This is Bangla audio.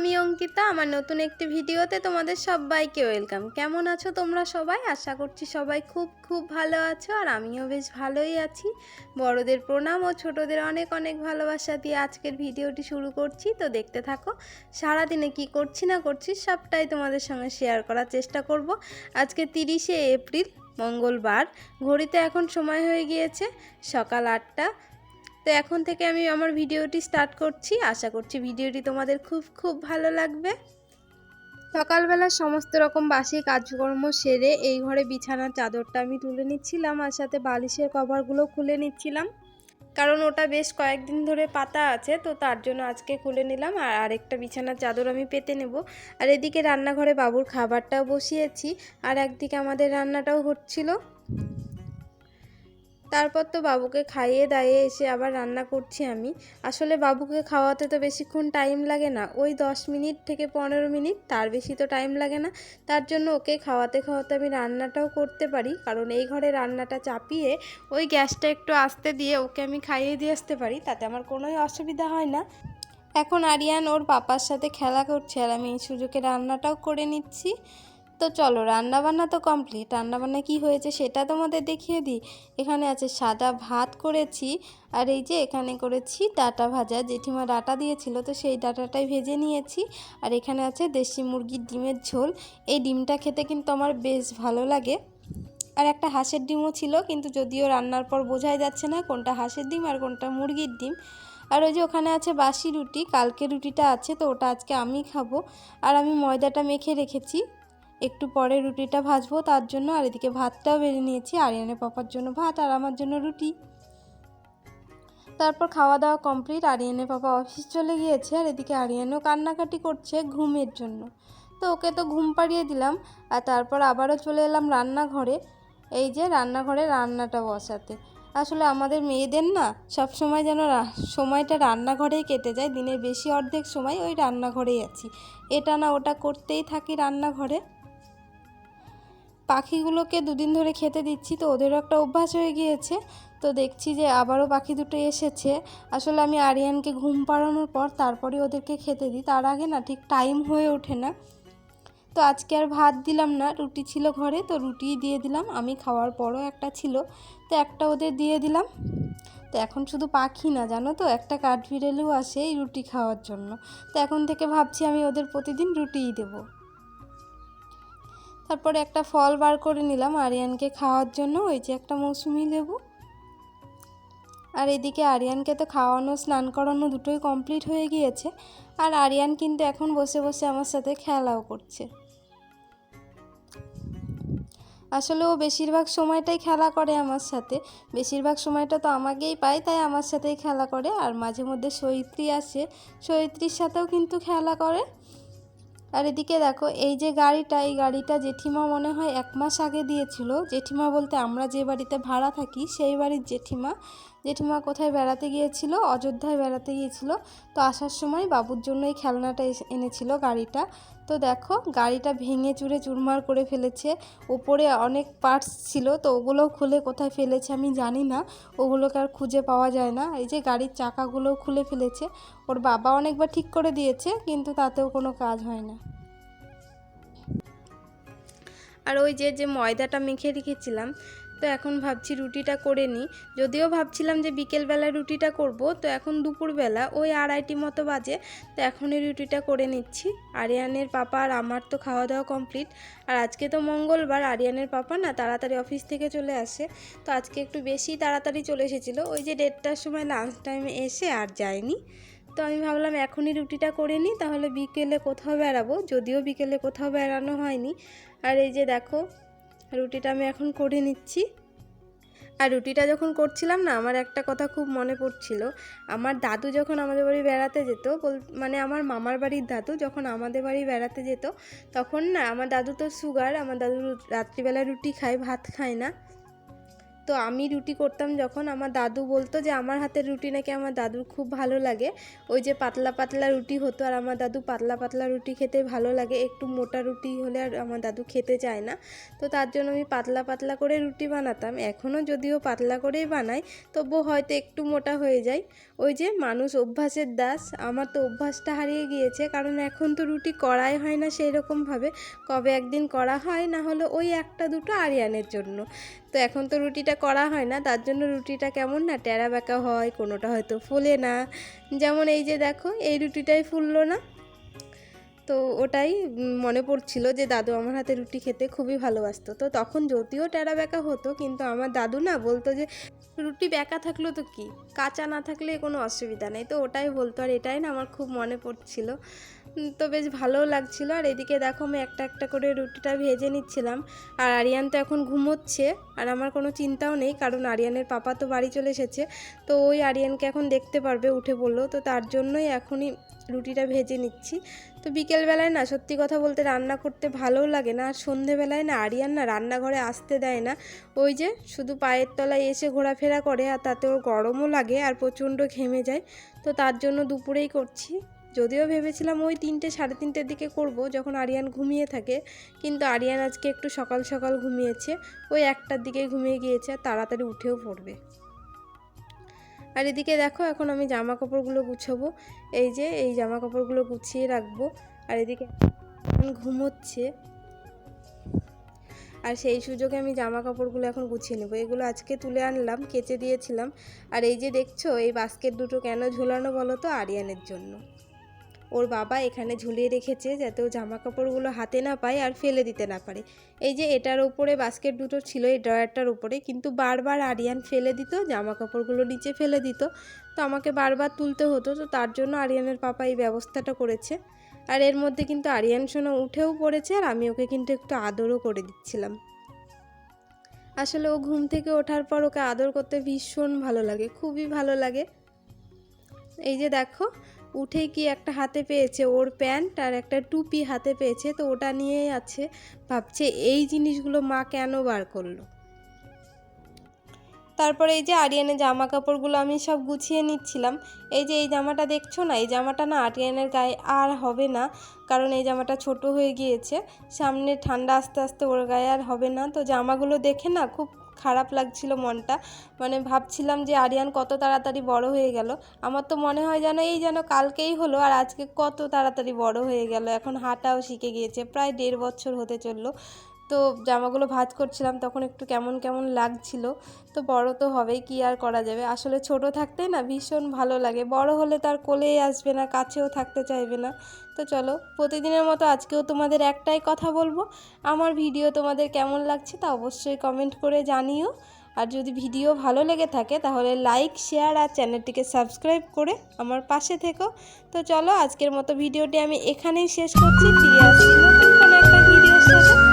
আমি অঙ্কিতা, আমার নতুন একটি ভিডিওতে তোমাদের সবাইকে ওয়েলকাম। কেমন আছো তোমরা সবাই? আশা করছি সবাই খুব খুব ভালো আছো আর আমিও বেশ ভালোই আছি। বড়দের প্রণাম ও ছোটদের অনেক অনেক ভালোবাসা দিয়ে আজকের ভিডিওটি শুরু করছি। তো দেখতে থাকো, সারাদিনে কি করছি না করছি সবটাই তোমাদের সঙ্গে শেয়ার করার চেষ্টা করব। আজকে তিরিশে এপ্রিল, মঙ্গলবার, ঘড়িতে এখন সময় হয়ে গিয়েছে সকাল আটটা। তো এখন থেকে আমি আমার ভিডিওটি স্টার্ট করছি। আশা করছি ভিডিওটি তোমাদের খুব খুব ভালো লাগবে। সকালবেলা সমস্ত রকম বাসি কাজকর্ম সেরে এই ঘরে বিছানার চাদরটা আমি তুলে নিচ্ছিলাম আর সাথে বালিশের কভারগুলো খুলে নিচ্ছিলাম। কারণ ওটা বেশ কয়েকদিন ধরে পাতা আছে, তো তার জন্য আজকে খুলে নিলাম আর আরেকটা বিছানার চাদর আমি পেতে নেব। আর এদিকে রান্নাঘরে বাবুর খাবারটাও বসিয়েছি আর একদিকে আমাদের রান্নাটাও হচ্ছিল। তারপর তো বাবুকে খাইয়ে দাইয়ে এসে আবার রান্না করছি আমি। আসলে বাবুকে খাওয়াতে তো বেশিক্ষণ টাইম লাগে না। ওই দশ মিনিট থেকে পনেরো মিনিট তার বেশি তো টাইম লাগে না। তার জন্য ওকে খাওয়াতে খাওয়াতে আমি রান্নাটাও করতে পারি। কারণ এই ঘরে রান্নাটা চাপিয়ে ওই গ্যাসটা একটু আস্তে দিয়ে ওকে আমি খাইয়ে দিয়ে আসতে পারি। তাতে আমার কোনোই অসুবিধা হয় না। এখন আরিয়ান ওর পাপার সাথে খেলা করছে আর আমি এই সুযোগে রান্নাটাও করে নিচ্ছি। তো চলো, রান্নাবান্না তো কমপ্লিট রান্নাবান্না কি হয়েছে সেটা তোমাদের দেখিয়ে দিই। এখানে আছে সাদা ভাত করেছি, আর এই যে এখানে করেছি ডাটা ভাজা। জেঠিমা ডাটা দিয়েছিল, তো সেই ডাটাটাই ভেজে নিয়েছি। আর এখানে আছে দেশি মুরগির ডিমের ঝোল। এই ডিমটা খেতে কিন্তু আমার বেশ ভালো লাগে। আর একটা হাঁসের ডিমও ছিল, কিন্তু যদিও রান্নার পর বোঝাই যাচ্ছে না কোনটা হাঁসের ডিম আর কোনটা মুরগির ডিম। আর ওই যে ওখানে আছে বাসি রুটি, কালকে রুটিটা আছে, তো ওটা আজকে আমি খাব। আর আমি ময়দাটা মেখে রেখেছি। একটু পরে রুটিটা ভাজবো, তার জন্য আর এদিকে ভাতটাও বেড়ে নিয়েছি। আরিয়ানের পাপার জন্য ভাত আর আমার জন্য রুটি। তারপর খাওয়া দাওয়া কমপ্লিট, আরিয়ানের পাপা অফিস চলে গিয়েছে আর এদিকে আরিয়ানও কান্নাকাটি করছে ঘুমের জন্য। তো ওকে তো ঘুম পাড়িয়ে দিলাম, আর তারপর আবারও চলে এলাম রান্নাঘরে। এই যে রান্নাঘরে রান্নাটা বসাতে। আসলে আমাদের মেয়েদের না সব সময় যেন সময়টা রান্নাঘরেই কেটে যায়, দিনের বেশি অর্ধেক সময় ওই রান্নাঘরেই আছি। এটা না ওটা করতেই থাকি রান্নাঘরে। পাখিগুলোকে দুদিন ধরে খেতে দিচ্ছি তো ওদেরও একটা অভ্যাস হয়ে গিয়েছে। তো দেখছি যে আবারও পাখি দুটো এসেছে। আসলে আমি আরিয়ানকে ঘুম পাড়ানোর পর তারপরে ওদেরকে খেতে দিই। তার আগে না ঠিক টাইম হয়ে ওঠে না। তো আজকে আর ভাত দিলাম না, রুটি ছিল ঘরে তো রুটিই দিয়ে দিলাম। আমি খাওয়ার পরও একটা ছিল, তো একটা ওদের দিয়ে দিলাম। তো এখন শুধু পাখি না, জানো তো, একটা কাঠবিড়েলেও আসে এই রুটি খাওয়ার জন্য। তো এখন থেকে ভাবছি আমি ওদের প্রতিদিন রুটিই দেবো। তারপরে একটা ফল বার করে নিলাম আরিয়ানকে খাওয়ার জন্য, ওই যে একটা মৌসুমি লেবু। আর এদিকে আরিয়ানকে তো খাওয়ানো, স্নান করানো দুটোই কমপ্লিট হয়ে গিয়েছে। আর আরিয়ান কিন্তু এখন বসে বসে আমার সাথে খেলাও করছে। আসলে ও বেশিরভাগ সময়টাই খেলা করে আমার সাথে। বেশিরভাগ সময়টা তো আমাকেই পায়, তাই আমার সাথেই খেলা করে। আর মাঝে মধ্যে সৈত্রী আসে সৈত্রীর সাথেও কিন্তু খেলা করে। আর এদিকে দেখো, এই যে গাড়িটা, এই গাড়িটা জেঠিমা মনে হয় এক মাস আগে দিয়েছিল। জেঠিমা বলতে আমরা যে বাড়িতে ভাড়া থাকি, সেই বাড়ির জেঠিমা জেঠিমা কোথায় বেড়াতে গিয়েছিল, অযোধ্যায় বেড়াতে গিয়েছিল, তো আসার সময় বাবুর জন্য এই খেলনাটা এনেছিল গাড়িটা। তো দেখো, গাড়িটা ভেঙে চুরে চুরমার করে ফেলেছে। ওপরে অনেক পার্টস ছিল, তো ওগুলোও খুলে কোথায় ফেলেছে আমি জানি না। ওগুলোকে আর খুঁজে পাওয়া যায় না। এই যে গাড়ির চাকাগুলোও খুলে ফেলেছে। ওর বাবা অনেকবার ঠিক করে দিয়েছে, কিন্তু তাতেও কোনো কাজ হয় না। আর ওই যে যে ময়দাটা মেখে রেখেছিলাম তো এখন ভাবছি রুটিটা করে নিই। যদিও ভাবছিলাম যে বিকেলবেলা রুটিটা করব, তো এখন দুপুরবেলা ওই আড়াইটি মতো বাজে, তো এখনই রুটিটা করে নিচ্ছি। আরিয়ানের পাপা আর আমার তো খাওয়া দাওয়া কমপ্লিট। আর আজকে তো মঙ্গলবার, আরিয়ানের পাপা না তাড়াতাড়ি অফিস থেকে চলে আসে। তো আজকে একটু বেশি তাড়াতাড়ি চলে এসেছিল। ওই যে দেড়টার সময় লাঞ্চ টাইমে এসে আর যায়নি। তো আমি ভাবলাম এখনই রুটিটা করে নিই, তাহলে বিকেলে কোথাও বেড়াবো। যদিও বিকেলে কোথাও বেড়ানো হয়নি। আর এই যে দেখো রুটিটা আমি এখন করে নিচ্ছি। আর রুটিটা যখন করছিলাম না, আমার একটা কথা খুব মনে পড়ছিল। আমার দাদু যখন আমাদের বাড়ি বেড়াতে যেত মানে আমার মামার বাড়ির দাদু যখন আমাদের বাড়ি বেড়াতে যেত, তখন না, আমার দাদু তো সুগার আমার দাদু রাত্রিবেলা রুটি খায়, ভাত খায় না। তো আমি রুটি করতাম যখন আমার দাদু বলতো যে আমার হাতের রুটি নাকি আমার দাদুর খুব ভালো লাগে। ওই যে পাতলা পাতলা রুটি হতো আর আমার দাদু পাতলা পাতলা রুটি খেতে ভালো লাগে। একটু মোটা রুটি হলে আর আমার দাদু খেতে চায় না। তো তার জন্য আমি পাতলা পাতলা করে রুটি বানাতাম। এখনও যদিও পাতলা করেই বানাই তবুও হয়তো একটু মোটা হয়ে যায়। ওই যে মানুষ অভ্যাসের দাস, আমার তো অভ্যাসটা হারিয়ে গিয়েছে। কারণ এখন তো রুটি করাই হয় না সেই রকমভাবে কবে একদিন করা হয়, না হলে ওই একটা দুটো আরিয়ানের জন্য। তো এখন তো রুটিটা করা হয় না, তার জন্য রুটিটা কেমন না টেরা বেঁকা হয়, কোনোটা হয়তো ফুলে না। যেমন এই যে দেখো, এই রুটিটাই ফুললো না। তো ওটাই মনে পড়ছিল যে দাদু আমার হাতে রুটি খেতে খুবই ভালোবাসতো। তো তখন যদিও টেরা বেঁকা হতো, কিন্তু আমার দাদু না বলতো যে, রুটি বেঁকা থাকল তো কি? কাঁচা না থাকলে কোনো অসুবিধা নেই। তো ওটাই বলতো, আর এটাই না আমার খুব মনে পড়ছিল। তো বেশ ভালোও লাগছিল। আর এদিকে দেখো আমি একটা একটা করে রুটিটা ভেজে নিচ্ছিলাম। আর আরিয়ান তো এখন ঘুমোচ্ছে, আর আমার কোনো চিন্তাও নেই, কারণ আরিয়ানের পাপা তো বাড়ি চলে এসেছে। তো ওই আরিয়ানকে এখন দেখতে পারবে, উঠে পড়ল তো তার জন্যই এখনই রুটিটা ভেজে নিচ্ছি। তো বিকেলবেলায় না, সত্যি কথা বলতে রান্না করতে ভালোও লাগে না। আর সন্ধেবেলায় না, আরিয়ান না রান্নাঘরে আসতে দেয় না। ওই যে শুধু পায়ের তলায় এসে ঘোরাফেরা করে, আর তাতে ওর গরমও লাগে, আর প্রচণ্ড ঘেমে যায়। তো তার জন্য দুপুরেই করছি। যদিও ভেবেছিলাম ওই তিনটে, সাড়ে তিনটের দিকে করব, যখন আরিয়ান ঘুমিয়ে থাকে। কিন্তু আরিয়ান আজকে একটু সকাল সকাল ঘুমিয়েছে, ওই একটার দিকে ঘুমিয়ে গিয়েছে, আর তাড়াতাড়ি উঠেও পড়বে। আর এদিকে দেখো, এখন আমি জামা কাপড়গুলো গুছাবো। এই যে, এই জামা কাপড়গুলো গুছিয়ে রাখব। আর এদিকে ঘুমোচ্ছে। আর সেই সুযোগে আমি জামা কাপড়গুলো এখন গুছিয়ে নেব। এগুলো আজকে তুলে আনলাম, কেচে দিয়েছিলাম। আর এই যে দেখছ, এই বাস্কেট দুটো কেন ঝুলানো বলো তো, আরিয়ানের জন্য। ওর বাবা এখানে ঝুলিয়ে রেখেছে যাতে ও জামা কাপড়গুলো হাতে না পায় আর ফেলে দিতে না পারে। এই যে এটার উপরে বাস্কেট দুটো ছিল, এই ড্রয়ারটার উপরে, কিন্তু বারবার আরিয়ান ফেলে দিত জামা কাপড়গুলো নিচে ফেলে দিত। তো আমাকে বারবার তুলতে হতো, তো তার জন্য আরিয়ানের পাপা এই ব্যবস্থাটা করেছে। আর এর মধ্যে কিন্তু আরিয়ান সোনা উঠেও পড়েছে আর আমি ওকে কিন্তু একটু আদরও করে দিচ্ছিলাম। আসলে ও ঘুম থেকে ওঠার পর ওকে আদর করতে ভীষণ ভালো লাগে, খুবই ভালো লাগে। এই যে দেখো উঠেই কি একটা হাতে পেয়েছে ওর প্যান্ট আর একটা টুপি হাতে পেয়েছে, তো ওটা নিয়েই আছে। ভাবছে এই জিনিসগুলো মা কেন বার করল? তারপরে এই যে আরিয়ানের জামা কাপড়গুলো আমি সব গুছিয়ে নিচ্ছিলাম। এই যে এই জামাটা দেখছ না? এই জামাটা না আরিয়ানের গায়ে আর হবে না, কারণ এই জামাটা ছোট হয়ে গিয়েছে। সামনে ঠান্ডা আস্তে আস্তে ওর গায়ে আর হবে না। তো জামাগুলো দেখে না খুব খারাপ লাগছিল মনটা। মানে ভাবছিলাম যে আরিয়ান কত তাড়াতাড়ি বড় হয়ে গেল। আমার তো মনে হয় যেন এই যেন কালকেই হলো আর আজকে কত তাড়াতাড়ি বড় হয়ে গেল। এখন হাঁটাও শিখে গিয়েছে। প্রায় দেড় বছর হতে চলল। তো জামাগুলো ভাঁজ করছিলাম, তখন একটু কেমন কেমন লাগছিল। তো বড় তো হবেই, কি আর করা যাবে? আসলে ছোট থাকতে না ভীষণ ভালো লাগে। বড় হলে তার কোলেই আসবে না, কাছেও থাকতে চাইবে না। তো চলো, প্রতিদিনের মতো আজকেও তোমাদের একটাই কথা বলব। আমার ভিডিও তোমাদের কেমন লাগছে তা অবশ্যই কমেন্ট করে জানিও। আর যদি ভিডিও ভালো লেগে থাকে, তাহলে লাইক শেয়ার আর চ্যানেলটিকে সাবস্ক্রাইব করে আমার পাশে থেকো। তো চলো, আজকের মতো ভিডিওটি আমি এখানেই শেষ করছি। ফিরে আসছি নতুন কোনো একটা ভিডিওর সাথে।